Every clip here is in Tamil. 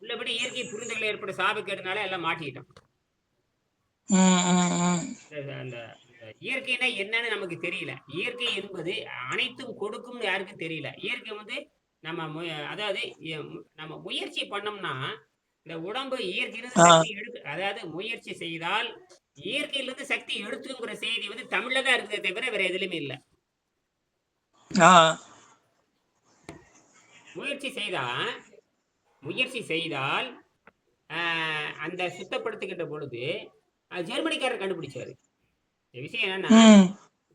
உள்ளபடி இயற்கை புரிந்துகளை ஏற்பட்ட சாபக்கேடுனால எல்லாம் மாட்டிக்கிட்டோம். அந்த இயற்கைனா என்னன்னு நமக்கு தெரியல. இயற்கை என்பது அனைத்தும் கொடுக்கும்னு யாருக்கும் தெரியல. இயற்கை வந்து நம்ம அதாவது நம்ம முயற்சி பண்ணோம்னா இந்த உடம்பு இயற்கையிலிருந்து எடுத்து அதாவது முயற்சி செய்தால் இயற்கையிலிருந்து சக்தி எடுத்துங்கிற செய்தி வந்து தமிழ்ல தான் இருக்குதே தவிர வேற எதுலையுமே இல்லை. முயற்சி செய்தா முயற்சி செய்தால் அந்த சுத்தப்படுத்துகின்ற பொழுது ஜெர்மனிக்காரர் கண்டுபிடிச்சாரு. விஷயம் என்னன்னா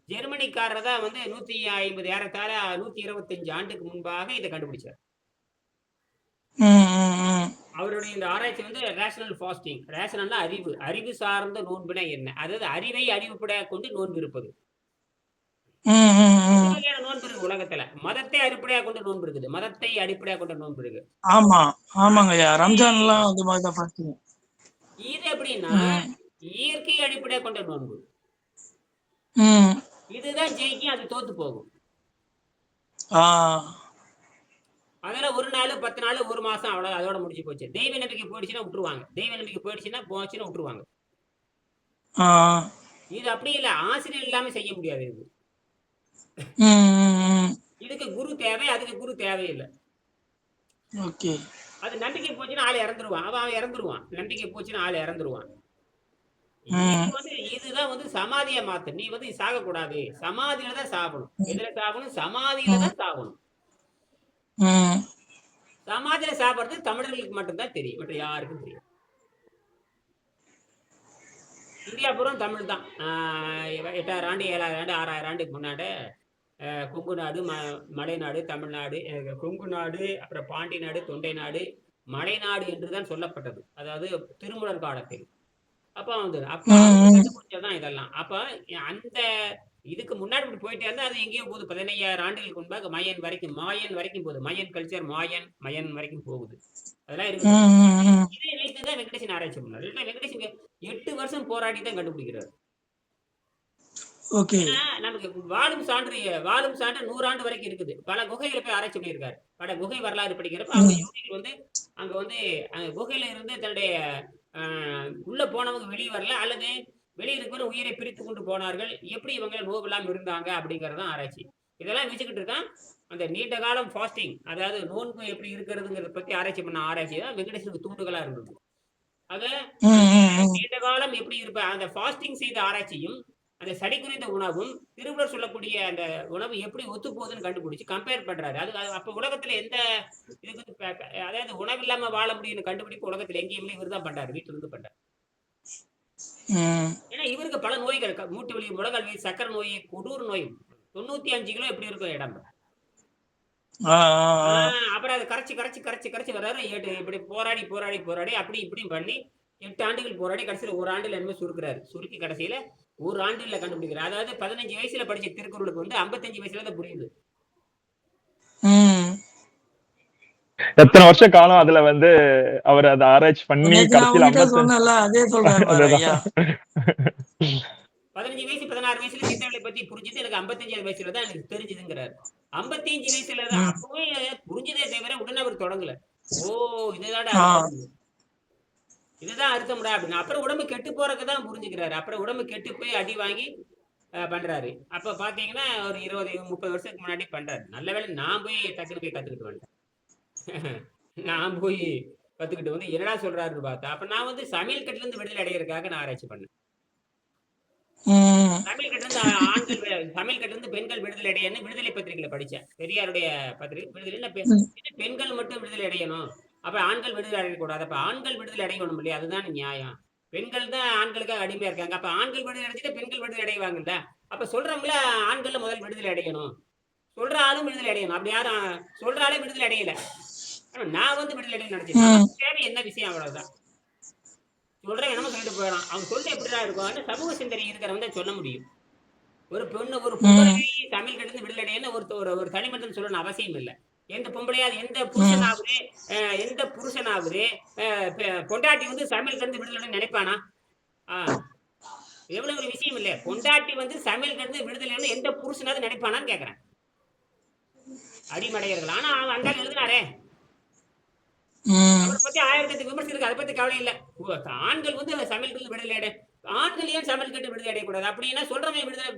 ஜெர்மனிக்காரர் தான் வந்து நூத்தி ஐம்பது ஏறத்தாழ நூத்தி இருபத்தஞ்சு ஆண்டுக்கு முன்பாக இதை கண்டுபிடிச்சார். அவருடைய இந்த ஆராய்ச்சி வந்து ரேஷனல் ஃபாஸ்டிங் ரேஷனல்னா அறிவு அறிவு சார்ந்த நோன்பினா என்ன? அதாவது அறிவை அறிவுப்படையாக கொண்டு நோன்பு இருப்பது வகையான நோன்பு இருக்கு உலகத்துல. மதத்தை அடிப்படையாக கொண்ட நோன்பு இருக்குது. மதத்தை அடிப்படையாக கொண்ட நோன்பு இருக்கு. ஆமா ஆமாங்க ஐயா ரம்ஜான்லாம் அந்த மாதிரி இது எப்படின்னா. இயற்கை அடிப்படையாக கொண்ட நோன்பு. இதுதான் ஜெயிக்கும் அது தோத்து போகும். ஆ. அதெல்லாம் ஒரு நாள் பத்து நாள் ஒரு மாசம் அவ்வளோ அதோட முடிஞ்சு போச்சு. தெய்வ நம்பிக்கை போயிடுச்சுன்னா விட்டுருவாங்க. தெய்வ நம்பிக்கை போயிடுச்சுன்னா போச்சுன்னா விட்டுருவாங்க. இது அப்படி இல்லை. ஆசிரியர் இல்லாம செய்ய முடியாது இது. இதுக்கு குரு தேவை அதுக்கு குரு தேவையில்லை. ஓகே. அது நம்பிக்கை போச்சுன்னா ஆள் இறந்துருவான். அவன் அவன் இறந்துருவான். நம்பிக்கை போச்சுன்னா ஆள் இறந்துருவான். வந்து இதுதான் வந்து சமாதியை மாத்து. நீ வந்து சாகக்கூடாது. சமாதியில தான் சாகணும். எதுல சாகணும்? சமாதியில தான் சாகணும். சமாதியில சாப்பிடுறது தமிழர்களுக்கு மட்டும்தான் தெரியும். மற்ற யாருக்கும் தெரியும் இந்தியா பூரா தமிழ் தான். எட்டாயிரம் ஆண்டு ஏழாயிரம் ஆண்டு ஆறாயிரம் ஆண்டுக்கு முன்னாடி கொங்கு நாடு ம மலைநாடு தமிழ்நாடு கொங்கு நாடு அப்புறம் பாண்டி நாடு தொண்டை நாடு மலைநாடு என்று தான் சொல்லப்பட்டது. அதாவது திருமுலர் காலத்தில். அப்போ வந்து அப்போ கண்டுபிடிச்சதான் இதெல்லாம். அப்போ அந்த இதுக்கு முன்னாடி இப்படி போயிட்டே இருந்தா அது எங்கேயோ போகுது. பதினையாயிரம் ஆண்டுகளுக்கு முன்பாக மயன் வரைக்கும் மாயன் வரைக்கும் போகுது. மயன் கல்ச்சர் மாயன் மயன் வரைக்கும் போகுது. அதெல்லாம் இருக்கு. இதை வைத்து தான் வெங்கடேசன் ஆராய்ச்சி பண்ணார். வெங்கடேசன் எட்டு வருஷம் போராடி தான் கண்டுபிடிக்கிறார். நமக்கு வாழும் சான்று வாழும் சான்று நூறாண்டு வரைக்கும் இருக்குது. பல குகைகளை போய் ஆராய்ச்சி பண்ணியிருக்காரு. பல குகை வரலாறு படிக்கிறப்ப அவங்க யோகிகள் வந்து அங்க வந்து அந்த குகையில இருந்து தன்னுடைய உள்ள போனவங்க வெளியே வரல. அல்லது வெளியே இருக்கிற உயிரை பிரித்து கொண்டு போனார்கள். எப்படி இவங்க நோவெல்லாம் இருந்தாங்க அப்படிங்கறது தான் ஆராய்ச்சி. இதெல்லாம் வச்சுக்கிட்டு இருக்கான். அந்த நீண்ட காலம் ஃபாஸ்டிங் அதாவது நோன்பு எப்படி இருக்கிறதுங்கிறத பத்தி ஆராய்ச்சி பண்ண ஆராய்ச்சி தான் வெங்கடேசனுக்கு தூண்டுகளா இருந்தது. ஆக நீண்ட காலம் எப்படி இருப்ப அந்த ஃபாஸ்டிங் செய்த ஆராய்ச்சியும் அந்த சளி குறைந்த உணவும் திருவள்ளுவர் சொல்லக்கூடிய அந்த உணவு எப்படி ஒத்து போகுதுன்னு கண்டுபிடிச்சு கம்பேர் பண்றாரு. அது அப்ப உலகத்துல எந்த இதுக்கு அதாவது உணவு இல்லாம வாழ முடியும்னு கண்டுபிடிப்பு உலகத்துல எங்கேயுமே இவர் தான் பண்றாரு. வீட்டுல இருந்து பண்றாரு. ஏன்னா இவருக்கு பல நோய்கள் க- மூட்டு வலி முழங்கால் வலி சக்கரை நோய் கொடூர நோய் தொண்ணூத்தி அஞ்சு கிலோ எப்படி இருக்கும் இடம்? அப்புறம் அதை கரைச்சி கரைச்சி கரைச்சி கரைச்சி வர்றாரு எட்டு இப்படி போராடி போராடி போராடி அப்படி இப்படி பண்ணி எட்டு ஆண்டுகள் போராடி கடைசியில் ஒரு ஆண்டுல என்ன சுருக்குறாரு. சுருக்கி கடைசியில ஒரு ஆண்டுல கண்டுபிடிக்கிறார். அதாவது பதினஞ்சு வயசுல படிச்ச திருக்குறளுக்கு வந்து ஐம்பத்தஞ்சு வயசுல தான் புரியுது. எத்தனை வருஷ காலம் அதுல வந்து அவர் அதை ஆராய்ச்சி பண்ணி பதினஞ்சு வயசு பதினாறு வயசுல சித்தவளை பத்தி புரிஞ்சுது எனக்கு ஐம்பத்தஞ்சாவது வயசுல தான் எனக்கு தெரிஞ்சுதுங்கிறாரு. ஐம்பத்தஞ்சு வயசுல தான். அப்பவே புரிஞ்சதே தவிர உடனே அவர் தொடங்கல. ஓ இதுதான். இதுதான் அர்த்தம்டா அப்படின்னு. அப்புறம் உடம்பு கெட்டு போறதுக்கு தான் புரிஞ்சுக்கிறாரு. அப்புறம் உடம்பு கெட்டு போய் அடி வாங்கி அஹ், பண்றாரு. அப்ப பாத்தீங்கன்னா ஒரு இருபது முப்பது வருஷத்துக்கு முன்னாடி பண்றாரு. நல்ல வேளை நான் போய் டக்குனு போய் கத்துக்கிட்டு வந்துட்டேன். நான் போய் கத்துக்கிட்டு வந்து என்னடா சொல்றாருன்னு பார்த்தா அப்ப நான் வந்து சமையல் கட்டுல இருந்து விடுதலை அடைகிறதுக்காக நான் ஆராய்ச்சி பண்ணேன். சமையல் கட்டிலிருந்து ஆண்கள் சமையல் கட்டிலிருந்து பெண்கள் விடுதலை அடையணும் விடுதலை பத்திரிகையில படிச்சேன். பெரியாருடைய பத்திரிகை விடுதலை பெண்கள் மட்டும் விடுதலை அடையணும். அப்ப ஆண்கள் விடுதலை அடையக்கூடாது. அப்ப ஆண்கள் விடுதலை அடையணும் இல்லையா? அதுதான் நியாயம். பெண்கள் தான் ஆண்களுக்காக அடிமையா இருக்காங்க. அப்ப ஆண்கள் விடுதலை அடைஞ்சிட்டு பெண்கள் விடுதலை அடைவாங்கல்ல? அப்ப சொல்றவங்கள ஆண்கள் முதல் விடுதலை அடையணும். சொல்ற ஆளும் விடுதலை அடையணும். அப்படி யாரும் சொல்ற ஆளே விடுதலை அடையல. நான் வந்து ம். நமக்கு தேவை என்ன விஷயம் அவ்வளவுதான். சொல்றேன் என்னமோ சொல்லிட்டு போயிடான் அவன் சொல்ல எப்படிதான் இருக்கும்? சமூக சிந்தனை இருக்கிறவன் தான் சொல்ல முடியும். ஒரு பொண்ணு ஒரு பொம்பளை தமிழ் கிட்ட விடுதலை அடையன்னு ஒரு ஒரு தனிமனிதன் சொல்லணும் அவசியம் இல்லை. எந்த பொம்பளையாவது எந்த புருஷனாவது எந்த புருஷனாவது பொண்டாட்டி வந்து சமையல் கிடந்து விடுதலை நினைப்பானா? ஆஹ் எவ்வளவு ஒரு விஷயம் இல்லையா பொண்டாட்டி வந்து சமையல் கிடந்து விடுதலைன்னு எந்த புருஷனாவது நினைப்பானான்னு கேக்குறேன். அடிமடையர்கள். ஆனா அவன் அண்டால் எழுதினாரே. அவரை பத்தி ஆயிரத்தி விமர்சனம் இருக்கு. அதை பத்தி கவலை இல்ல. ஆண்கள் வந்து சமையல் அடை ஆண்கள் ஏன் சமையல் கட்டு விடுதலை அடையக்கூடாது? அப்படின்னா சொல்றவன் விடுதலை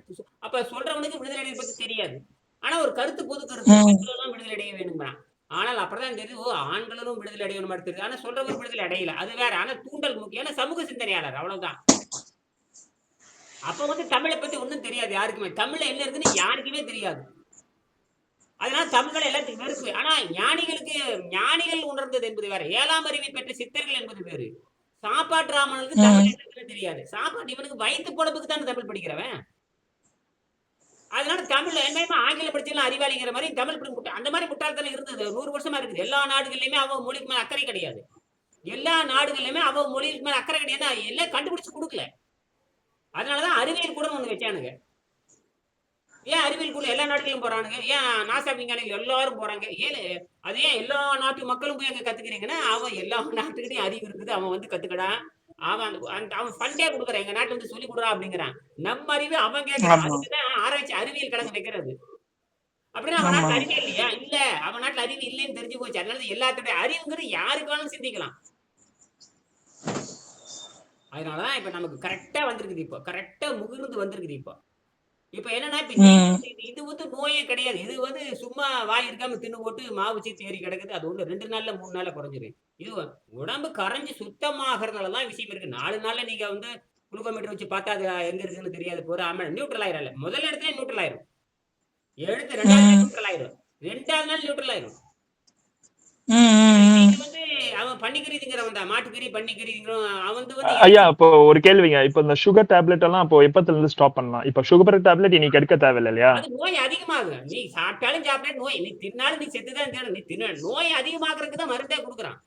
அப்ப சொல்றவனுக்கு விடுதலை அடைய பத்தி தெரியாது. ஆனா ஒரு கருத்து பொது கருத்து எல்லாம் விடுதலை அடைய வேணுங்கிறான் ஆனால் அப்பதான் தெரியுது ஓ ஆண்களும் விடுதலை அடையணும் மாதிரி தெரியுது. ஆனா சொல்றவர் விடுதலை அடையல. அது வேற. ஆனா தூண்டல் முக்கியம். சமூக சிந்தனையாளர் அவ்வளவுதான். அப்ப வந்து தமிழை பத்தி ஒண்ணும் தெரியாது யாருக்குமே. தமிழ்ல என்ன இருக்குன்னு யாருக்குமே தெரியாது. அதனால தமிழ்கள் எல்லாத்துக்கும் வெறுப்பு ஆனா ஞானிகளுக்கு ஞானிகள் உணர்ந்தது என்பது வேற. ஏழாம் அறிவை பெற்ற சித்தர்கள் என்பது வேறு. சாப்பாட்டு ராமனுக்கு. தமிழ் தெரியாது. சாப்பாட்டு இவனுக்கு வயிற்று பொழப்புக்கு தானே தமிழ் படிக்கிறவன்? அதனால தமிழ்ல என்னமா ஆங்கிலம் படிச்செல்லாம் அறிவாளிங்கிற மாதிரி தமிழ் முட்டா அந்த மாதிரி முட்டாள்தனம் இருந்தது. நூறு வருஷமா இருக்குது. எல்லா நாடுகள்லயுமே அவன் மொழிக்கு மேல அக்கறை கிடையாது. எல்லா நாடுகள்லயுமே அவன் மொழிக்கு மேல அக்கறை கிடையாது. எல்லாம் கண்டுபிடிச்சு கொடுக்கல. அதனாலதான் அறிவியல் கூட ஒண்ணு வச்சானுங்க. ஏன் அறிவியல் கூட எல்லா நாடுகளும் போறானுங்க? ஏன் நாசா விஞ்ஞானிகள் எல்லாரும் போறாங்க? ஏன் அது ஏன் எல்லா நாட்டு மக்களும் போய் அங்க கத்துக்கிறீங்கன்னா அவன் எல்லா நாட்டுக்கிட்டையும் அறிவு இருக்குது அவன் வந்து கத்துக்கடா. அவன் அந்த- அவன் ஃபண்டே கொடுக்குறான் எங்க நாட்டு வந்து சொல்லி கொடுறா அப்படிங்கிறான். நம்ம அறிவு அவன் கேட்கறான். அதுக்குதான் ஆராய்ச்சி அறிவியல் கணக்கு வைக்கிறது. அப்படின்னா அவன் நாட்டுல ஆமா. அறிவு இல்லையா? இல்ல அவன் நாட்டுல அறிவு இல்லைன்னு தெரிஞ்சு போச்சு. அதனால எல்லாத்துடைய அறிவுங்கிறது யாருக்கு வேணாலும் சிந்திக்கலாம். அதனாலதான் இப்ப நமக்கு கரெக்டா வந்திருக்குது இப்போ. கரெக்டா முகிர்ந்து வந்திருக்குது இப்போ. இப்ப என்னன்னா இப்ப. இது- வந்து நோயே கிடையாது. இது வந்து சும்மா வாய் இருக்காம தின்னு போட்டு மாவுச்சி தேறி கிடக்குது. அது ஒண்ணு ரெண்டு நாள்ல மூணு நாள்ல குறைஞ்சிரும் இது உடம்பு கரைஞ்சு சுத்தமாகறதுனால தான் விஷயம் இருக்கு. நாலு நாள்ல நீங்க வந்து குளுக்கோமீட்டர் வச்சு பார்த்தா அது எங்க இருக்குன்னு தெரியாது. போற ஆமா நியூட்ரல் ஆயிரல முதல் இடத்துல நியூட்ரல் ஆயிரும். எடுத்து ரெண்டாவது. நியூட்ரல் ஆயிரும். ரெண்டாவது நாள் நியூட்ரல் ஆயிரும். பண்ணிக்கிறதுங்கிறவன் தான் மாட்டுக்கறி அவன் வந்து ஐயா இப்போ ஒரு கேள்விங்க. இப்போ இந்த சுகர் டேப்லெட் எல்லாம் இப்போ எப்பத்துல இருந்து ஸ்டாப் பண்ணலாம்? இப்போ சுகர் டேப்லெட் இன்னைக்கு எடுக்க தேவையில்லை இல்லையா? அது நோய் அதிகமாகும். நீ சாப்பிட்டாலும் சாப்பிட்டா நோய். நீ தின்னாலும் நீ செத்துதான் தேடும் நீ தின்ன நோய் அதிகமாக்குறதுக்கு தான் மருந்தே கொடுக்குறான்.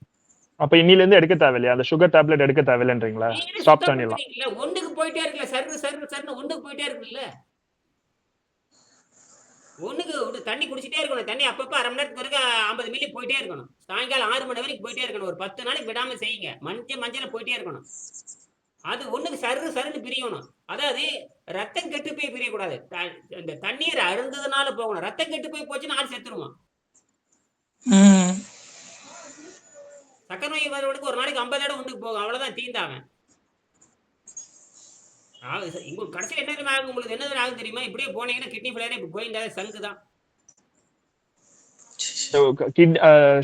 அப்ப இன்னில இருந்து எடுக்க தேவையில்லையா? அந்த சுகர் டேப்லெட் எடுக்க தேவையில்லைன்றீங்களா? ஸ்டாப் பண்ணிடலாம். ஒண்ணுக்கு போயிட்டே இருக்குல்ல. சர்ரு சர்ரு சர்னு ஒண்ணுக்கு போயிட்டே இருக்குல்ல. ஒண்ணுக்கு ஒரு தண்ணி குடிச்சிட்டே இருக்கணும். தண்ணி அப்பப்ப அரை மணி நேரத்துக்கு பிறகு ஐம்பது மில்லி போயிட்டே இருக்கணும். சாயங்காலம் ஆறு மணி வரைக்கும் போயிட்டே இருக்கணும். ஒரு பத்து நாளைக்கு விடாம செய்யுங்க. மஞ்சள் மஞ்சள் போயிட்டே இருக்கணும். அது ஒண்ணுக்கு சர்ரு சருன்னு பிரியணும். அதாவது ரத்தம் கெட்டு போய் பிரியக்கூடாது. இந்த தண்ணீர் அருந்ததுனால போகணும். ரத்தம் கெட்டு போய் போச்சுன்னா ஆள் செத்துருவான். சக்கரை நோய் வரவனுக்கு ஒரு நாளைக்கு ஐம்பது இடம் ஒன்றுக்கு போகும். அவ்வளவுதான் தீந்தாவன் உங்களுக்கு கடைசியில் என்ன தெரியுமா ஆகும் உங்களுக்கு என்ன ஆகும் தெரியுமா? இப்படியே போனீங்கன்னா கிட்னி ஃபெயிலியர் இப்போ போயிருந்தா சங்கு தான்.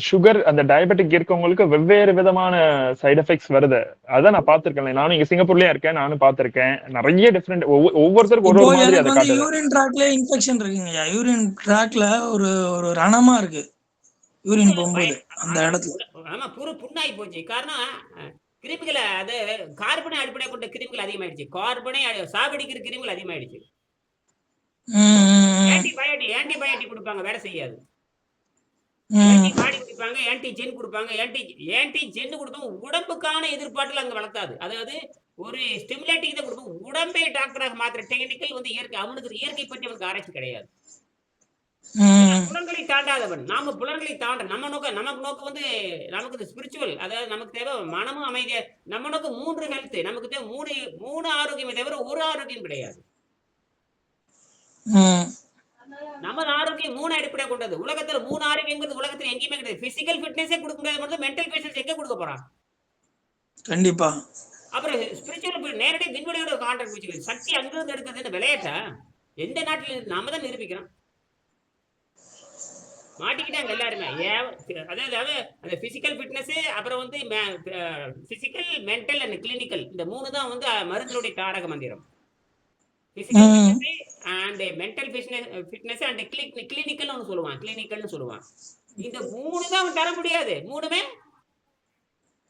சுகர் அந்த டயபெட்டிக் இருக்கவங்களுக்கு வெவ்வேறு விதமான சைடு எஃபெக்ட்ஸ் வருது. அதான் நான் பார்த்திருக்கேன் நானும் இங்க சிங்கப்பூர்லயே இருக்கேன். நானும் பார்த்திருக்கேன். நிறைய டிஃப்ரெண்ட் ஒவ்வொருத்தருக்கும் ஒரு ஒரு மாதிரி அதை யூரின் ட்ராக்ல இன்ஃபெக்ஷன் இருக்குங்கய்யா யூரின் ட்ராக்ல ஒரு ஒரு ரணமா இருக்கு. யூரின் போகும்போது அந்த இடத்துல. ஆமா புரு புண்ணாகி போச்சு. காரணம் கிருமிகளை அது கார்பனை அடிப்படையாக கொண்ட கிருமிகள் அதிகமாயிடுச்சு. கார்பனை சாகடிக்கிற கிருமிகள் அதிகமாயிடுச்சு. ஆன்டிபயோட்டிக் ஆன்டிபயோட்டிக் கொடுப்பாங்க வேலை செய்யாது. கொடுப்பாங்க ஆன்டி ஜென் கொடுப்பாங்க ஆன்டி ஆன்டி ஜென் கொடுத்தோம் உடம்புக்கான எதிர்பார்ட்டுல அங்க வளர்த்தாது. அதாவது ஒரு ஸ்டிமுலேட்டிங் தான் கொடுக்கும் உடம்பை டாக்டராக மாத்திர டெக்னிக்கல் வந்து இயற்கை அவனுக்கு இயற்கை பற்றி அவனுக்கு ஆராய்ச்சி கிடையாது. புலன்களை தாண்டாதவன். நாம புலன்களை தாண்ட நம்ம நோக்கம் நமக்கு நோக்கம் வந்து நமக்கு ஸ்பிரிச்சுவல் அதாவது நமக்கு தேவை மனமும் அமைதியா நம்ம நோக்கம் மூன்று ஹெல்த் நமக்கு தேவை மூணு மூணு ஆரோக்கியமே தவிர ஒரு ஆரோக்கியம் கிடையாது. நமது ஆரோக்கியம் மூணு அடிப்படையாக கொண்டது. உலகத்துல மூணு ஆரோக்கியங்கிறது உலகத்துல எங்கேயுமே கிடையாது. பிசிக்கல் ஃபிட்னஸே கொடுக்க முடியாது மட்டும் மென்டல் பேஷன்ஸ் எங்க கொடுக்க போறான் கண்டிப்பா. அப்புறம் ஸ்பிரிச்சுவல் நேரடி விண்வெளியோட கான்டாக்ட் வச்சுக்கிறது சக்தி அங்கிருந்து எடுக்கிறது விளையாட்டா? எந்த நாட்டில் நாம தான் நிரூபிக்கிறோம். மாட்டிக்கிட்டாங்க எல்லாருமே. அதாவது அதாவது அந்த பிசிக்கல் ஃபிட்னஸ் அப்புறம் வந்து பிசிக்கல் மென்டல் அண்ட் கிளினிக்கல் இந்த மூணு தான் வந்து மருந்துடைய தாரக மந்திரம். Fitness and mental fitness and clinical ஒன்று சொல்லுவான். கிளினிக்கல்னு சொல்லுவான். இந்த மூணு தான் தர முடியாது. மூணுமே?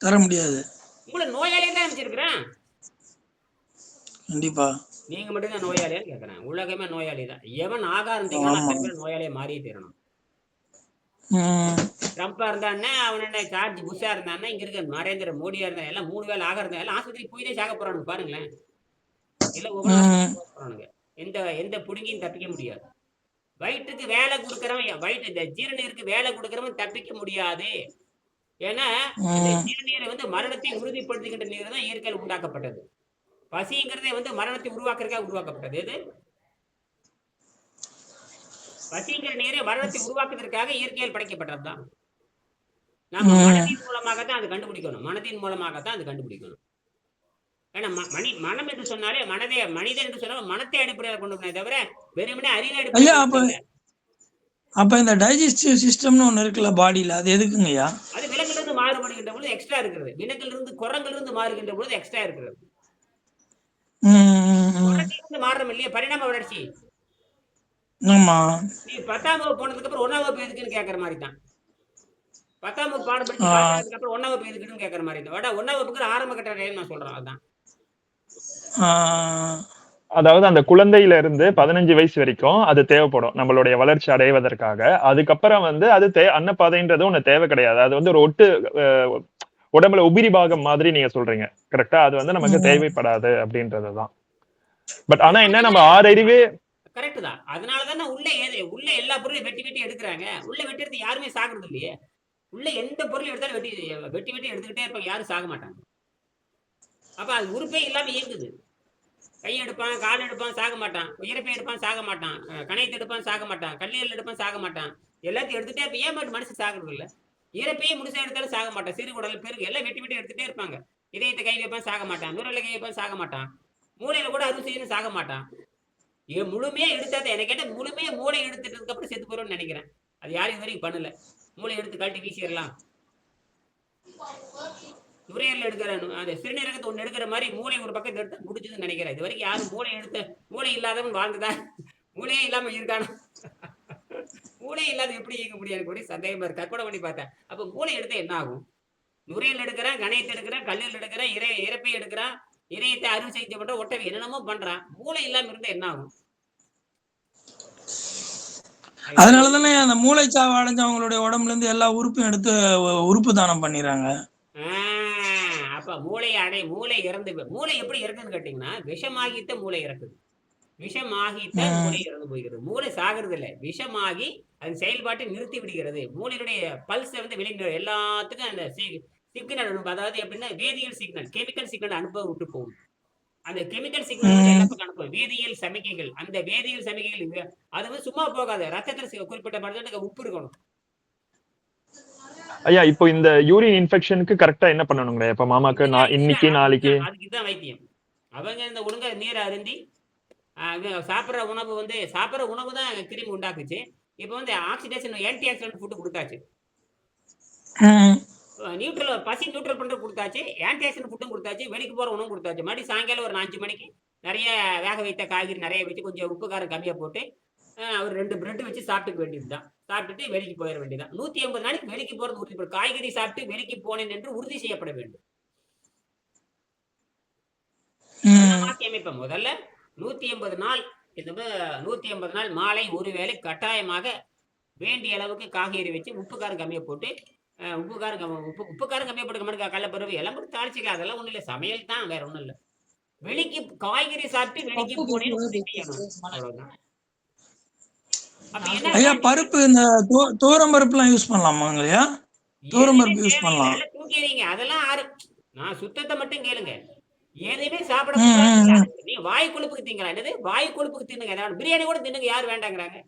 தர முடியாது. உங்களை நோயாளியே தான் அமைச்சிருக்கிறேன். கண்டிப்பா. நீங்க மட்டும் தான் நோயாளியான்னு கேட்கறேன் உலகமே நோயாளி தான் எவன் ஆகாரம் நோயாளியை மாறியே தீரணும். ம். ட்ரம்ப்பா இருந்தான்னா அவன் என்ன ஜார்ஜ் புஷ்ஷா இருந்தான்னா இங்க இருக்க நரேந்திர மோடியா இருந்தா எல்லாம் மூணு வேலை ஆகாரம் எல்லாம் ஆஸ்பத்திரிக்கு போய் தான் சாக போறானுங்க பாருங்களேன். இல்ல போறானுங்க. எந்த எந்த புடுங்கியும் தப்பிக்க முடியாது. வயிற்றுக்கு வேலை கொடுக்கறவன் வயிற்று இந்த ஜீரநீருக்கு வேலை கொடுக்கறவன் தப்பிக்க முடியாது. ஏன்னா இந்த ம். ஜீரநீரை வந்து மரணத்தை உறுதிப்படுத்துகின்ற நீர் தான் இயற்கையில் உண்டாக்கப்பட்டது. பசிங்கிறதே வந்து மரணத்தை உருவாக்குறதுக்காக உருவாக்கப்பட்டது. எது? பசிங்கிற நீரை மரணத்தை உருவாக்குவதற்காக இயற்கையில் படைக்கப்பட்டது தான் நம்ம. மனதின் மூலமாகத்தான் அது கண்டுபிடிக்கணும். மனதின் மூலமாகத்தான் அது கண்டுபிடிக்கணும். ஏன்னா மணி மனம் என்று சொன்னாலே மனதே மனிதன் என்று சொன்னாலும் மனத்தை அடிப்படையாக கொண்டு போனே தவிர வெறுமனே அறிவை ஐயா அடிப்படையாக அப்ப இந்த டைஜஸ்டிவ் சிஸ்டம்னு ஒண்ணு இருக்குல்ல பாடியில அது எதுக்குங்கய்யா? அது விலங்கிலிருந்து மாறுபடுகின்ற பொழுது எக்ஸ்ட்ரா இருக்கிறது. விலங்கிலிருந்து குரங்கிலிருந்து மாறுகின்ற பொழுது எக்ஸ்ட்ரா இருக்கிறது. மாறுறோம் இல்லையா? பரிணாம வளர்ச்சி. ஆமா. நீ பத்தாம் வகுப்பு போனதுக்கு அப்புறம் ஒன்னாம் வகுப்பு எதுக்குன்னு கேட்கற மாதிரி தான் பத்தாம் வகுப்பு பாடம் படிச்சு ஆனதுக்கு அப்புறம் ஒன்னாம் வகுப்பு எதுக்குன்னு கேட்கற மாதிரி தான் வாடா ஒன்னாம் வகுப்புக்கு ஆரம்ப கட்ட நான் சொல்றேன் அதான். அதாவது அந்த குழந்தையில இருந்து பதினஞ்சு வயசு வரைக்கும் அது தேவைப்படும் நம்மளுடைய வளர்ச்சி அடைவதற்காக. அதுக்கப்புறம் வந்து அது தே அன்னப்பாதைன்றது ஒண்ணு தேவை கிடையாது. அது வந்து ஒரு ஒட்டு உடம்புல உபிரி பாகம் மாதிரி நீங்க சொல்றீங்க. கரெக்டா அது வந்து நமக்கு. தேவைப்படாது அப்படின்றதுதான். பட் ஆனா என்ன நம்ம ஆறு அறிவே கரெக்ட் தான். அதனால தானே உள்ள உள்ள எல்லா பொருளையும் வெட்டி வெட்டி எடுக்கிறாங்க. உள்ள வெட்டி எடுத்து யாருமே சாகுறது இல்லையே. உள்ள எந்த பொருள் எடுத்தாலும் வெட்டி வெட்டி வெட்டி எடுத்துக்கிட்டே இருப்பாங்க. யாரும் சாக மாட்டாங்க. அப்ப அது உறுப்பே இல்லாம இயங்குது. கை எடுப்பான் கால் எடுப்பான் சாக மாட்டான். உயரப்பை எடுப்பான் சாக மாட்டான். கணையத்தை எடுப்பான் சாக மாட்டான். கல்லீரல் எடுப்பான் சாக மாட்டான். எல்லாத்தையும் எடுத்துட்டே இருப்ப ஏன் மட்டும் மனுஷன் சாகுறது இல்ல? இறப்பையே முழுசா எடுத்தாலும் சாக மாட்டான். சிறு குடல் பெருக்கு எல்லாம் வெட்டி வெட்டி எடுத்துட்டே இருப்பாங்க. இதயத்தை கை வைப்பான் சாக மாட்டான். நூறில் கை வைப்பான் சாக மாட்டான். மூளையில கூட அறுவை செய்யணும் சாக மாட்டான். ஏன் முழுமையாக எடுத்தாத எனக்கு கேட்ட முழுமையா மூளை எடுத்துட்டதுக்கு அப்புறம் செத்து போறோம்னு நினைக்கிறேன். அது யாரும் இது வரைக்கும் பண்ணல. மூளை எடுத்து கழட்டி வீசிடலாம் நுரையீரல் எடுக்கிறேன் அந்த சிறுநீரகத்தை ஒன்று எடுக்கிற மாதிரி மூளை ஒரு பக்கத்தை எடுத்து முடிச்சதுன்னு நினைக்கிறேன். இது வரைக்கும் யாரும் மூளை எடுத்த மூளை இல்லாதவன் வாழ்ந்ததா? மூளையே இல்லாம இருக்கானா? மூளை இல்லாத எப்படி இருக்க முடியும்? எனக்கு ஒரே சந்தேகமா இருக்கு. கற்பனை பண்ணி பார்த்தேன். அப்ப மூளை எடுத்தால் என்ன ஆகும்? நுரையீரல் எடுக்கிறேன் கணையத்தை எடுக்கிறேன் கல்லீரல் எடுக்கிறேன் இறை இறப்பை எடுக்கிறான் இதயத்தை அறுவை சிகிச்சை பண்ற ஒட்டவை என்னென்னமோ பண்றான். மூளை இல்லாம இருந்தா என்ன ஆகும்? அதனால தானே அந்த மூளைச்சாவு அடைஞ்சவங்களுடைய உடம்புல இருந்து எல்லா உறுப்பையும் எடுத்து உறுப்பு தானம் பண்ணிடுறாங்க. அப்ப மூளை அடை மூளை இறந்து மூளை எப்படி இறக்குன்னு கேட்டீங்கன்னா விஷமாகித்த மூளை இறக்குது. விஷமாகித்த. மூளை இறந்து போகிறது மூளை சாகிறது இல்ல. விஷமாகி அதன் செயல்பாட்டை நிறுத்தி விடுகிறது. மூளையினுடைய பல்ஸை வந்து வெளியிட எல்லாத்துக்கும் அந்த சிக்னல் அனுப்பும் அதாவது எப்படின்னா வேதியியல் சிக்னல் கெமிக்கல் சிக்னல் அனுப்ப விட்டு போகும். அந்த கெமிக்கல் சிக்னல். எல்லாத்துக்கும் அனுப்பும் வேதியியல் சமிக்கைகள். அந்த வேதியியல் சமிக்கைகள் அது வந்து சும்மா போகாது. ரத்தத்துல குறிப்பிட்ட மருந்து உப்பு இருக்கணும். ஐயா இப்போ இந்த யூரின் இன்ஃபெக்ஷனுக்கு கரெக்டா என்ன பண்ணணுங்களே? இப்ப மாமாக்கு நான் இன்னைக்கு நாளைக்கு. அதுக்கு தான் வைத்தியம். அவங்க இந்த ஒழுங்கா நீரை அருந்தி சாப்பிட்ற உணவு வந்து சாப்பிட்ற உணவு தான் கிருமி உண்டாக்குச்சு. இப்போ வந்து ஆக்சிடேஷன் ஆன்டி ஆக்சிடென்ட் ஃபுட்டு கொடுத்தாச்சு. நியூட்ரல் பசி நியூட்ரல் பண்ணுறது கொடுத்தாச்சு ஆன்டி ஆக்சிடென்ட் ஃபுட்டும் கொடுத்தாச்சு வெளிக்கு போகிற உணவும் கொடுத்தாச்சு. மறுபடியும் சாயங்காலம் ஒரு அஞ்சு மணிக்கு நிறைய வேக வைத்த காய்கறி நிறைய வச்சு கொஞ்சம் உப்பு காரம் கம்மியாக போட்டு ஒரு ரெண்டு பிரெட் வச்சு சாப்பிட்டுக்க வேண்டியது தான் சாப்பிட்டுட்டு வெளிக்கு போயிட வேண்டியதுதான். நூற்றி ஐம்பது நாளைக்கு வெளிக்கு போகிறது உறுதி காய்கறி சாப்பிட்டு வெளிக்கு போனேன் என்று உறுதி செய்யப்பட வேண்டும். மாற்றி அமைப்பேன் முதல்ல நூத்தி எண்பது நாள் இந்த நூத்தி எண்பது நாள் மாலை ஒரு வேளை கட்டாயமாக வேண்டிய அளவுக்கு காய்கறி வச்சு உப்பு காரம் கம்மியா போட்டு உப்பு காரம் கம்மி- உப்பு உப்பு காரம் கம்மியா போட்டு மாதிரி கடலப்பருவு எல்லாம் போட்டு தாளிச்சிக்கலாம். அதெல்லாம் ஒண்ணும் இல்லை. சமையல் தான் வேற ஒண்ணும் இல்லை. வெளிக்கு காய்கறி சாப்பிட்டு வெளிக்கு போனேன்னு ஐயா பருப்பு இந்த தூ- துவரம் பருப்புலாம் யூஸ் பண்ணலாமாங்கய்யா துவரம் பருப்பு யூஸ் பண்ணலாம். தூக்கிறீங்க அதெல்லாம் ஆறு. நான் சுத்தத்தை மட்டும் கேளுங்க. எதுவுமே சாப்பிட. நீ வாய் கொழுப்புக்கு திங்கலாம். என்னது? வாய் கொழுப்புக்கு தின்னுங்க. பிரியாணி கூட தின்னுங்க. யார் வேண்டாங்கிறாங்க?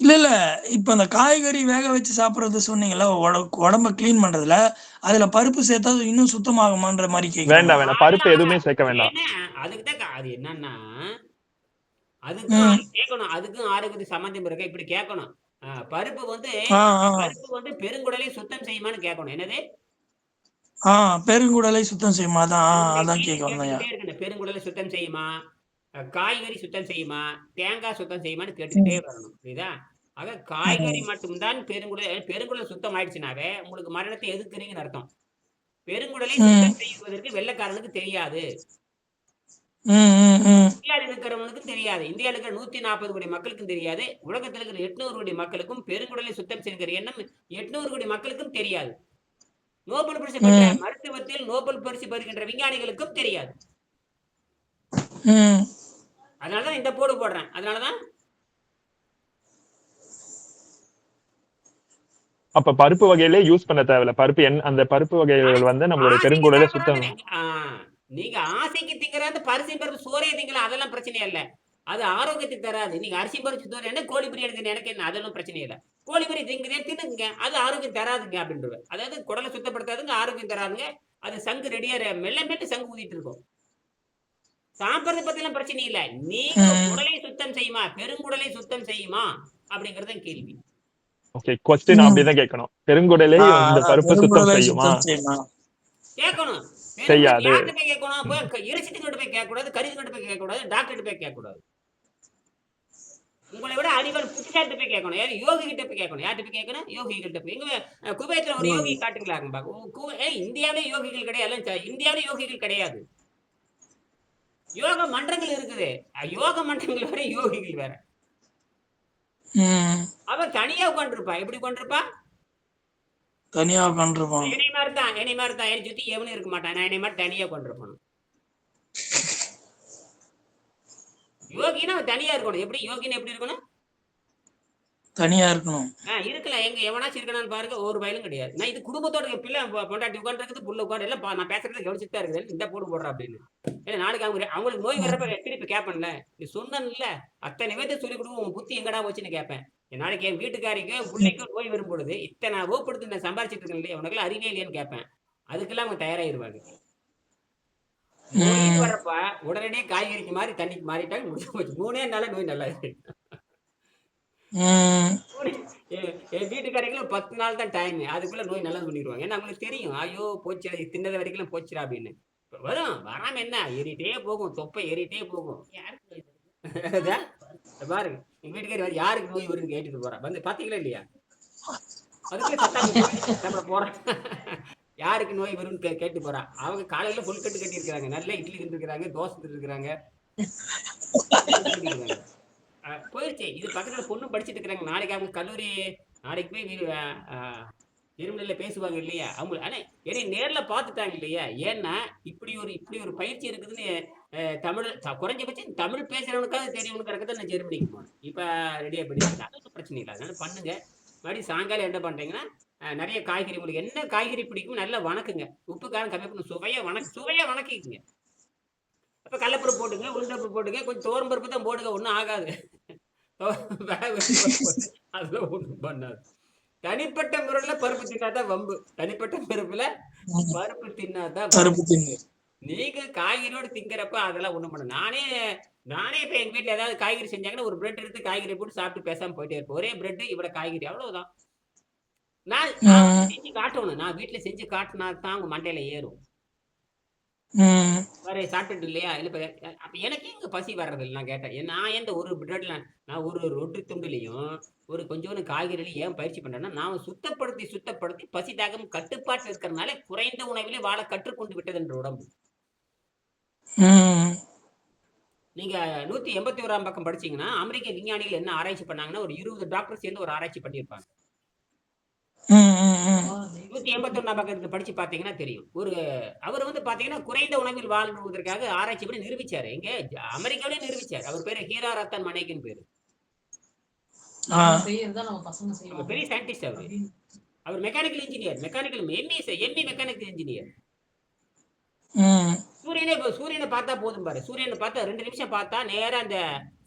இல்ல இல்ல. இப்ப இந்த காய்கறி வேக வச்சு சாப்பிடுறது சொன்னீங்கல்ல உட- உடம்ப க்ளீன் பண்றதுல அதுல பருப்பு சேர்த்தா இன்னும் சுத்தமாகுமான்ற மாதிரி கேக்குறேன் வேண்டாம் வேண்டாம். பருப்பு எதுவுமே சேர்க்க வேண்டாம். அதுக்கு தான் அது என்னன்னா அதுக்கும் ம். அது கேட்கணும். அதுக்கும் ஆரோக்கியத்துக்கு சம்மந்தம் இருக்க? இப்படி கேட்கணும். ஆஹ், பருப்பு வந்து பருப்பு வந்து பெருங்குடலை சுத்தம் செய்யுமான்னு கேட்கணும். என்னது? ஆ பெருங்குடலை சுத்தம் செய்யுமா? இந்த அதான் கேட்க இருக்கணும். பெருங்குடலை சுத்தம் செய்யுமா? காய்கறி சுத்தம் செய்யுமா? தேங்காய் சுத்தம் செய்யுமான்னு கேட்டுக்கிட்டே வரணும் புரியுதா? ஆக காய்கறி மட்டும்தான் பெருங்குடல் பெருங்குடல் சுத்தம் ஆயிடுச்சுனாவே உங்களுக்கு மரணத்தை எதிர்க்கிறீங்கன்னு அர்த்தம். பெருங்குடலை. சுத்தம் செய்வதற்கு வெள்ளைக்காரனுக்கு தெரியாது. இந்தியாவில் இருக்கிறவனுக்கும் தெரியாது. இந்தியாவில் இருக்கிற நூத்தி நாற்பது கோடி மக்களுக்கும் தெரியாது. உலகத்தில் இருக்கிற எட்நூறு கோடி மக்களுக்கும் பெருங்குடலை சுத்தம் செய்கிற எண்ணம் எட்நூறு கோடி மக்களுக்கும் தெரியாது. நோபல் பரிசு பெற்ற. மருத்துவத்தில் நோபல் பரிசு பெறுகின்ற விஞ்ஞானிகளுக்கும் தெரியாது. ம் அதனாலதான் இந்த போடு போடுறேன். அதனாலதான் அப்ப பருப்பு வகையிலே யூஸ் பண்ண தேவையில்ல. பருப்பு எண் அந்த பருப்பு வகைகள் வந்து நம்மளுடைய ஆசைக்கு பெருங்குடலை சுத்தம் நீங்க ஆசைக்கு திங்கிற அந்த பரிசு பருப்பு சோறே திங்கலாம் அதெல்லாம் பிரச்சனை இல்ல. அது ஆரோக்கியத்துக்கு தராது. நீங்க அரிசி பருப்பு சோறு என்ன கோழி தின்னு எனக்கு என்ன? அதெல்லாம் பிரச்சனை இல்ல. கோழிக்கறி திங்குதே தின்னுங்க. அது ஆரோக்கியம் தராதுங்க அப்படின்றவர் அதாவது குடலை சுத்தப்படுத்தாதுங்க ஆரோக்கியம் தராதுங்க. அது சங்கு ரெடியா மெல்ல மெல்ல சங்கு ஊதிட்டு இருக்கும். சாப்பிடுறத பத்தி எல்லாம் பிரச்சனை இல்ல. நீங்க ம். குடலை சுத்தம் செய்யுமா? பெருங்குடலை சுத்தம் செய்யுமா? அப்படிங்கறது தான் கேள்வி ஓகே கொஸ்டின். அப்படிதான் கேட்கணும். பெருங்குடலை இந்த பருப்பு சுத்தம் செய்யுமா? கேட்கணும். செய்யாது. கேட்கணும்? போய் இறைச்சி திங்கிட்ட போய் கேட்க கூடாது கறி திங்கிட்ட போய் கேட்க கூடாது டாக்டர் போய் கேட்க கூடாது உங்களை விட அறிவாளி புத்திசாலிட்ட போய் கேட்கணும். யாரு யோகி கிட்ட போய் கேட்கணும்? யார்கிட்ட போய் கேட்கணும்? யோகி கிட்ட போய். எங்க குவைத்துல ஒரு. யோகி காட்டுங்களாங்க இந்தியாவிலே யோகிகள் கிடையாது. இந்தியாவிலே யோகிகள் கிடையாது. யோக மன்றங்கள் இருக்குது. யோக மன்றங்கள் வேற யோகிகள் வேற. அவன் தனியா உட்காந்துருப்பா எப்படி உட்காந்துருப்பா தனியா உட்காந்துருப்பான் என்னை மாதிரி தான் என்னை மாதிரி தான். என்னை சுத்தி எவனும் இருக்க மாட்டான். நான் என்னை மாதிரி தனியா உட்காந்துருப்பான் யோகினா அவன் தனியா இருக்கணும். எப்படி? யோகின்னு எப்படி இருக்கணும்? தனியா இருக்கணும். ஆ இருக்கலாம். எங்க எவனாச்சும் இருக்கணும்னு பாருங்க ஒரு வயலும் கிடையாது. நான் இது குடும்பத்தோட இருக்க பிள்ளை பொண்டாட்டி உட்காந்துருக்குது புள்ள உட்காந்து எல்லாம் நான் பேசுறது கவனிச்சுட்டு தான் இருக்குது. இந்த போடு போடுறா அப்படின்னு. ஏன்னா நாளைக்கு அவங்க அவங்களுக்கு நோய் வர்றப்ப திருப்பி கேட்பேன்ல நீ சொன்னல அத்தனை பேர்த்து சொல்லி கொடுக்கும் உன் புத்தி எங்கடா போச்சுன்னு கேட்பேன் நாளைக்கு என் வீட்டுக்காரிக்கு பிள்ளைக்கும் நோய் வரும் பொழுது இத்தனை வகுப்படுத்தி நான் சம்பாரிச்சிட்டு இருக்கேன் இல்லையா? உனக்குலாம் அறிவே இல்லையான்னு கேட்பேன் அதுக்கெல்லாம் அவங்க தயாராகிருவாங்க நோய் வரப்ப உடனடியே காய்கறிக்கு மாதிரி தண்ணிக்கு மாறிட்டாங்க முடிஞ்சு போச்சு. மூணே நாள நோய் நல்லா இருக்கு. என் ஒரு பத்து நாள் தான் டைம் அதுக்குள்ள நோய் நல்லா பண்ணிடுவாங்க ஏன்னா அவங்களுக்கு தெரியும். ஐயோ போச்சுடா இது தின்னது வரைக்கும் போச்சுடா அப்படின்னு. வரும். வராம என்ன? ஏறிட்டே போகும். தொப்பை ஏறிட்டே போகும். பாருங்க. எங்க வீட்டுக்காரி யாருக்கு நோய் வரும்னு கேட்டுட்டு போறா. வந்து பாத்தீங்களா இல்லையா? அதுக்கு நம்மள போறேன் யாருக்கு நோய் வரும்னு கேட்டு போறா. அவங்க காலையில ஃபுல் கட்டு கட்டி இருக்காங்க நல்ல இட்லி தின்னு இருக்காங்க தோசை அஹ் போயிருச்சு. இது பக்கத்துல பொண்ணு படிச்சுட்டு இருக்கிறாங்க. நாளைக்கு அவங்க கல்லூரி நாளைக்கு போய் வீடு பேசுவாங்க இல்லையா? அவங்க ஆனா என்னை நேர்ல பார்த்துட்டாங்க இல்லையா? ஏன்னா இப்படி ஒரு இப்படி ஒரு பயிற்சி இருக்குதுன்னு தமிழ் குறைஞ்சபட்சம் தமிழ் பேசுறவனுக்காவது தெரியவனுக்கு தான் நான் ஜெர்மனிக்கு போனேன் இப்ப ரெடியா பண்ணிட்டு அது பிரச்சனை இல்லை. அதனால பண்ணுங்க. மறுபடியும் சாயங்காலம் என்ன பண்றீங்கன்னா நிறைய காய்கறி உங்களுக்கு என்ன காய்கறி பிடிக்கும் நல்லா வணக்குங்க. உப்பு காரம் கம்மி பண்ணி. சுவையா வணக்கு சுவையா வணக்கிக்குங்க. அப்ப கடலப்பருப்பு போட்டுங்க உளுந்தப்பருப்பு போட்டுங்க. கொஞ்சம் தோரம்பருப்பு தான் போடுங்க. ஒன்றும் ஆகாது. வேக அதெல்லாம் ஒன்றும் பண்ணாது. தனிப்பட்ட முறையில பருப்பு தின்னாதான் வம்பு தனிப்பட்ட பருப்புல. பருப்பு தின்னாதான். பருப்பு தின்னு நீங்க காய்கறியோட திங்கிறப்ப அதெல்லாம் ஒண்ணும் பண்ண நானே நானே இப்ப எங்க வீட்ல ஏதாவது காய்கறி செஞ்சாங்கன்னா ஒரு பிரெட் எடுத்து காய்கறி போட்டு சாப்பிட்டு பேசாம போயிட்டே இருப்பேன் ஒரே பிரெட் இவ்வளவு காய்கறி அவ்வளவுதான் நான். செஞ்சு காட்டணும் நான் வீட்டுல செஞ்சு காட்டினா தான் உங்க மண்டையில ஏறும். வேற சாப்பிட்டுட்டு இல்லையா? இல்ல அப்ப எனக்கு எங்க பசி வர்றது இல்லை? நான் கேட்டேன். நான் எந்த ஒரு பிரெட்ல நான் ஒரு ரொட்டி துண்டுலையும் ஒரு கொஞ்சோண்டு காய்கறிலையும் ஏன் பயிற்சி பண்றேன்னா நான் சுத்தப்படுத்தி சுத்தப்படுத்தி பசி தாகம் கட்டுப்பாட்டு இருக்கிறதுனால குறைந்த உணவிலே வாழ கற்றுக்கொண்டு விட்டது என்ற உடம்பு. நீங்க நூத்தி எண்பத்தி ஓராம் பக்கம் படிச்சீங்கன்னா அமெரிக்க விஞ்ஞானிகள் என்ன ஆராய்ச்சி பண்ணாங்கன்னா ஒரு இருபது டாக்டர் சேர்ந்து ஒரு ஆராய்ச்சி பண்ணியிருப்பாங்க. நூத்தி எண்பத்தி ஒன்னாம் பக்கத்துக்கு படிச்சு பாத்தீங்கன்னா தெரியும். ஒரு அவர் வந்து பாத்தீங்கன்னா குறைந்த உணவில் வாழ்வதற்காக ஆராய்ச்சி பண்ணி நிரூபிச்சாரு. எங்க? அமெரிக்காவிலே நிரூபிச்சார். அவர் பேரு ஹீரா ரத்தன் மனைக்குன்னு பேரு. பெரிய சயின்டிஸ்ட் அவர். அவர் mechanical engineer mechanical ME ME mechanical engineer hmm. சூரியனே இப்போ சூரியனை பார்த்தா போதும் பாரு. சூரியனை பார்த்தா ரெண்டு நிமிஷம் பார்த்தா நேரா அந்த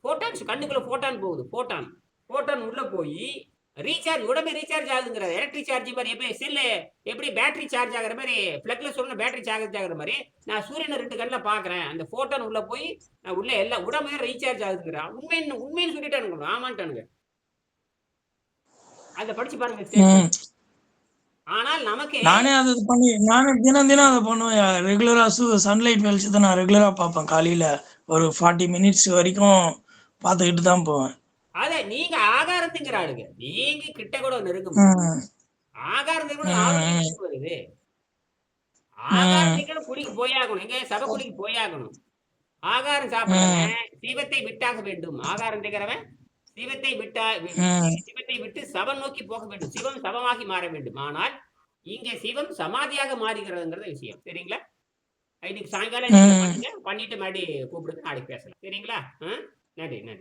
போட்டான்ஸ் கண்ணுக்குள்ள போட்டான் போகுது. போட்டான் போட்டான் உள்ள போய் ரீசார்ஜ் உடம்பே ரீசார்ஜ் ஆகுதுங்கிறார் எலக்ட்ரிக் சார்ஜ் மாதிரி எப்படி செல்லு எப்படி பேட்டரி சார்ஜ் ஆகுற மாதிரி பிளக்ல சொன்ன பேட்டரி சார்ஜ் ஆகுற மாதிரி நான் சூரியனை ரெண்டு கண்ணில் பார்க்குறேன் அந்த போட்டான் உள்ள போய் நான் உள்ள எல்லாம் உடம்பே ரீசார்ஜ் ஆகுதுங்கிறான் உண்மைன்னு உண்மைன்னு சொல்லிட்டானுங்க. ஆமான்ட்டானுங்க. அதை படிச்சு பாருங்க. ஆனால் நமக்கு நானே அது பண்ணி நானே தினம் தினம் அதை பண்ணுவேன். ரெகுலரா சு சன்லைட் வெளிச்சத்தை நான் ரெகுலரா பார்ப்பேன். காலையில ஒரு ஃபார்ட்டி மினிட்ஸ் வரைக்கும் பார்த்துக்கிட்டு தான் போவேன். அத நீங்க ஆகாரத்துங்கிற ஆளுங்க நீங்க கிட்ட கூட நெருங்க. ஆகாரத்துக்கு கூட வருது ஆகாரத்துக்கு கூட குடிக்கு போயாகணும். எங்க சபை குடிக்கு போயாகணும். ஆகாரம் சாப்பிடுறவன் சிவத்தை விட்டாக வேண்டும். ஆகாரம் திங்கிறவன் சிவத்தை விட்டா. சிவத்தை விட்டு சபம் நோக்கி போக வேண்டும். சிவம் சபமாகி மாற வேண்டும். ஆனால் இங்க சிவம் சமாதியாக மாறுகிறதுங்கிறத விஷயம். சரிங்களா? இன்னைக்கு சாயங்காலம். பண்ணுங்க? பண்ணிட்டு மறுபடியும் கூப்பிடுங்க. நாளைக்கு பேசலாம். சரிங்களா?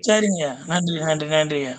சரிங்க. நன்றி நன்றி நன்றிங்க.